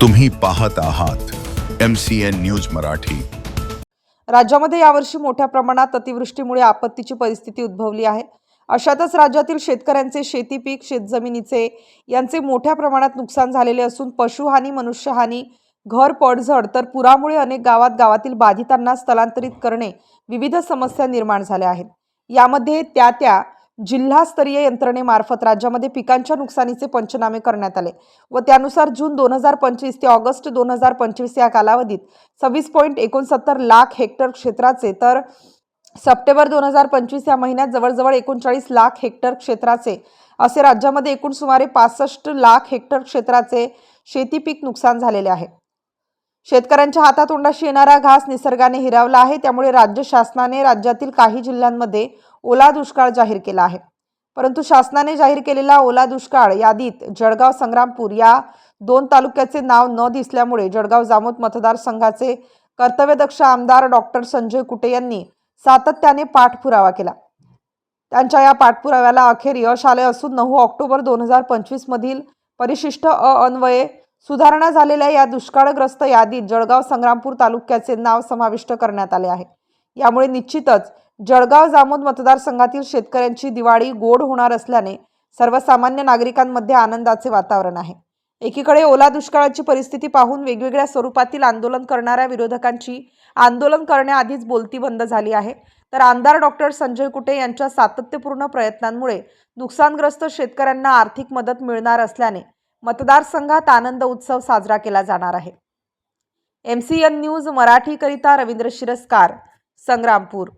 तुम्ही पाहत आहात M C N news Marathi. राज्यामध्ये यावर्षी मोठ्या प्रमाणात अतिवृष्टीमुळे आपत्तीची परिस्थिती उद्भवली आहे. अशातच राज्यातील शेतकऱ्यांचे शेती पीक शेतजमिनीचे यांचे मोठ्या प्रमाणात नुकसान झालेले असून पशुहानी मनुष्यहानी घर पडझड तर पुरामुळे अनेक गावात गावातील बाधितांना स्थलांतरित करणे विविध समस्या निर्माण झाल्या आहेत. यामध्ये त्या त्या जिल्हास्तरीय यंत्रणेमार्फत राज्यामध्ये पिकांच्या नुकसानीचे पंचनामे करण्यात आले व त्यानुसार जून दोन हजार पंचवीस ते ऑगस्ट दोन हजार पंचवीस या कालावधीत सव्वीस पॉईंट एकोणसत्तर लाख हेक्टर क्षेत्राचे तर सप्टेंबर दोन हजार पंचवीस या महिन्यात जवळजवळ एकोणचाळीस लाख हेक्टर क्षेत्राचे असे राज्यामध्ये एकूण सुमारे पासष्ट लाख हेक्टर क्षेत्राचे शेती पीक नुकसान झालेले आहे. शेतकऱ्यांच्या हातातोंडाशी येणारा घास निसर्गाने हिरावला आहे. त्यामुळे राज्य शासनाने राज्यातील काही जिल्ह्यांमध्ये ओला दुष्काळ जाहीर केला आहे. परंतु शासनाने जाहीर केलेला ओला दुष्काळ यादीत जळगाव संग्रामपूर या दोन तालुक्याचे नाव न दिसल्यामुळे जळगाव जामोद मतदारसंघाचे कर्तव्यदक्ष आमदार डॉक्टर संजय कुटे यांनी सातत्याने पाठपुरावा केला. त्यांच्या या पाठपुराव्याला अखेर यश आले असून नऊ ऑक्टोबर दोन हजार पंचवीसमधील परिशिष्ट अ अन्वये सुधारणा झालेल्या या दुष्काळग्रस्त यादीत जळगाव संग्रामपूर तालुक्याचे नाव समाविष्ट करण्यात आले आहे. यामुळे निश्चितच जळगाव जामोद मतदारसंघातील शेतकऱ्यांची दिवाळी गोड होणार असल्याने सर्वसामान्य नागरिकांमध्ये आनंदाचे वातावरण आहे. एकीकडे ओला दुष्काळाची परिस्थिती पाहून वेगवेगळ्या स्वरूपातील आंदोलन करणाऱ्या विरोधकांची आंदोलन करण्याआधीच बोलती बंद झाली आहे. तर आमदार डॉक्टर संजय कुटे यांच्या सातत्यपूर्ण प्रयत्नांमुळे नुकसानग्रस्त शेतकऱ्यांना आर्थिक मदत मिळणार असल्याने मतदारसंघात आनंद उत्सव साजरा केला जाणार आहे. एम सी एन न्यूज मराठीकरिता रवींद्र शिरस्कार संग्रामपूर.